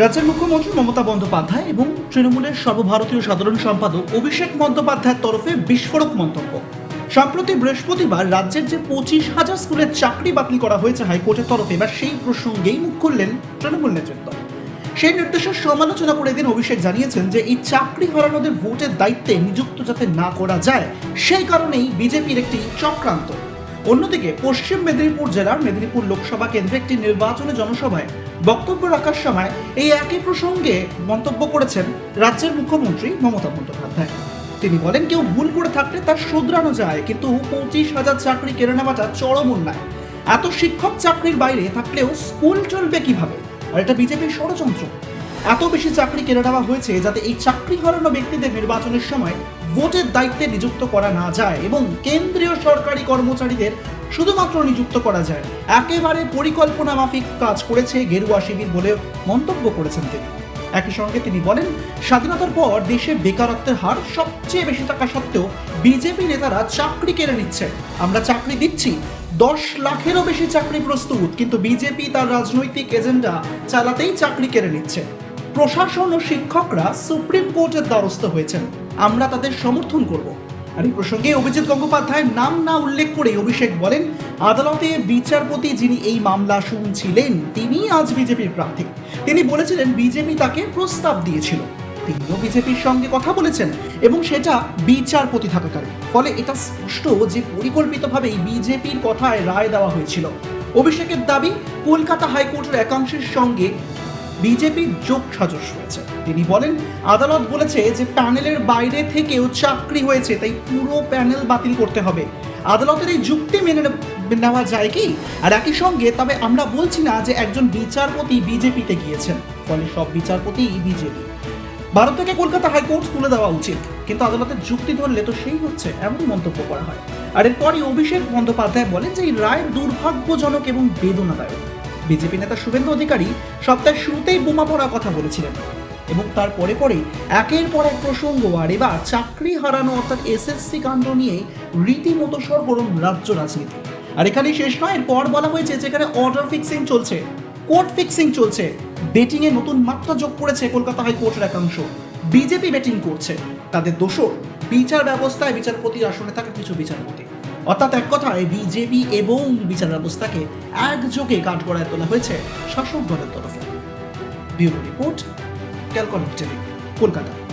রাজ্যের মুখ্যমন্ত্রী মমতা বন্দ্যোপাধ্যায় এবং তৃণমূলের সর্বভারতীয় সাধারণ সম্পাদক অভিষেক বন্দ্যোপাধ্যায়ের তরফে বিস্ফোরক মন্তব্য। সম্প্রতি বৃহস্পতিবার রাজ্যের যে পঁচিশ হাজার স্কুলের চাকরি বাতিল করা হয়েছে হাইকোর্টের তরফে, এবার সেই প্রসঙ্গেই মুখ খুললেন তৃণমূল নেতৃত্ব। সেই নির্দেশের সমালোচনা করে দিন অভিষেক জানিয়েছেন যে, এই চাকরি হারানোদের ভোটের দায়িত্বে নিযুক্ত যাতে না করা যায়, সেই কারণেই বিজেপির একটি চক্রান্ত। অন্যদিকে পশ্চিম মেদিনীপুর জেলার মেদিনীপুর লোকসভা কেন্দ্রে একটি নির্বাচনী জনসভায় বক্তব্য রাখার সময় এই একই প্রসঙ্গে মন্তব্য করেছেন রাজ্যের মুখ্যমন্ত্রী মমতা বন্দ্যোপাধ্যায়। তিনি বলেন, কেউ ভুল করে থাকলে তার শুধরানো যায়, কিন্তু পঁচিশ হাজার চাকরি কেড়ে নেওয়াটা চরম অন্যায়। এত শিক্ষক চাকরির বাইরে থাকলেও স্কুল চলবে কীভাবে? আর এটা বিজেপির ষড়যন্ত্র। এত বেশি চাকরি কেড়ে নেওয়া হয়েছে যাতে এই চাকরি হারানো ব্যক্তিদের নির্বাচনের সময় ভোটের দায়িত্বে নিযুক্ত করা না যায় এবং কেন্দ্রীয় সরকারি কর্মচারীদের শুধুমাত্র নিযুক্ত করা যায়। একেবারে পরিকল্পনা মাফিক কাজ করেছে গেরুয়া শিবির বলে মন্তব্য করেছেন তিনি। একই সঙ্গে তিনি বলেন, স্বাধীনতার পর দেশে বেকারত্বের হার সবচেয়ে বেশি থাকা সত্ত্বেও বিজেপি নেতারা চাকরি কেড়ে নিচ্ছে। আমরা চাকরি দিচ্ছি। দশ লাখেরও বেশি চাকরি প্রস্তুত, কিন্তু বিজেপি তার রাজনৈতিক এজেন্ডা চালাতেই চাকরি কেড়ে নিচ্ছে। প্রশাসন ও শিক্ষকরা সুপ্রিম কোর্টের দ্বারস্থ হয়েছেন। আমরা তাদের সমর্থন করব। আর এই প্রসঙ্গে অভিজিৎ গঙ্গোপাধ্যায়ের নাম না উল্লেখ করে অভিষেক বলেন, আদালতে বিচারপতি যিনি এই মামলা শুনছিলেন, তিনি আজ বিজেপির প্রার্থী। তিনি বলেছিলেন, বিজেপি তাকে প্রস্তাব দিয়েছিল। তিনিও বিজেপির সঙ্গে কথা বলেছেন এবং সেটা বিচারপতি থাকাকালীন। ফলে এটা স্পষ্ট যে পরিকল্পিতভাবেই বিজেপির কথায় রায় দেওয়া হয়েছিল। অভিষেকের দাবি, কলকাতা হাইকোর্টের একাংশের সঙ্গে বিজেপির যোগ সাজস হয়েছে। তিনি বলেন, আদালত বলেছে যে প্যানেলের বাইরে থেকেও চাকরি হয়েছে, তাই পুরো প্যানেল বাতিল করতে হবে। আদালতের এই যুক্তি মেনে নেওয়া যায় কি? আর একই সঙ্গে, তবে আমরা বলছি না যে একজন বিচারপতি বিজেপিতে গিয়েছেন, ফলে সব বিচারপতি বিজেপি। ভারত থেকে কলকাতা হাইকোর্ট তুলে দেওয়া উচিত, কিন্তু আদালতের যুক্তি ধরলে তো সেই হচ্ছে, এমন মন্তব্য করা হয়। আর এরপরই অভিষেক বন্দ্যোপাধ্যায় বলেন যে এই রায় দুর্ভাগ্যজনক এবং বেদনাদায়ক। বিজেপি নেতা শুভেন্দু অধিকারী সপ্তাহের শুরুতেই বোমা পড়ার কথা বলেছিলেন। এবং তার পরে পরে একের পর এক প্রসঙ্গ আর এবার চাকরি হারানো অর্থাৎ এসএসসি কাণ্ড নিয়ে রীতিমতো সরগরম রাজ্য রাজনীতি। আর এখানেই শেষ নয়, এরপর বলা হয়েছে যেখানে অর্ডার ফিক্সিং চলছে কোর্ট ফিক্সিং চলছে বেটিং এ নতুন মাত্রা যোগ করেছে কলকাতা হাইকোর্টের একাংশ। বিজেপি ব্যাটিং করছে, তাদের দোষর বিচার ব্যবস্থায় বিচারপতি আসনে থাকা কিছু বিচারপতি। অর্থাৎ এক কথায় বিজেপি এবং বিচার ব্যবস্থাকে একযোগে কাঠগড়ায় তোলা হয়েছে শাসক দলের তরফে। ব্যুরো রিপোর্ট ক্যালকলেট টিভি কলকাতা।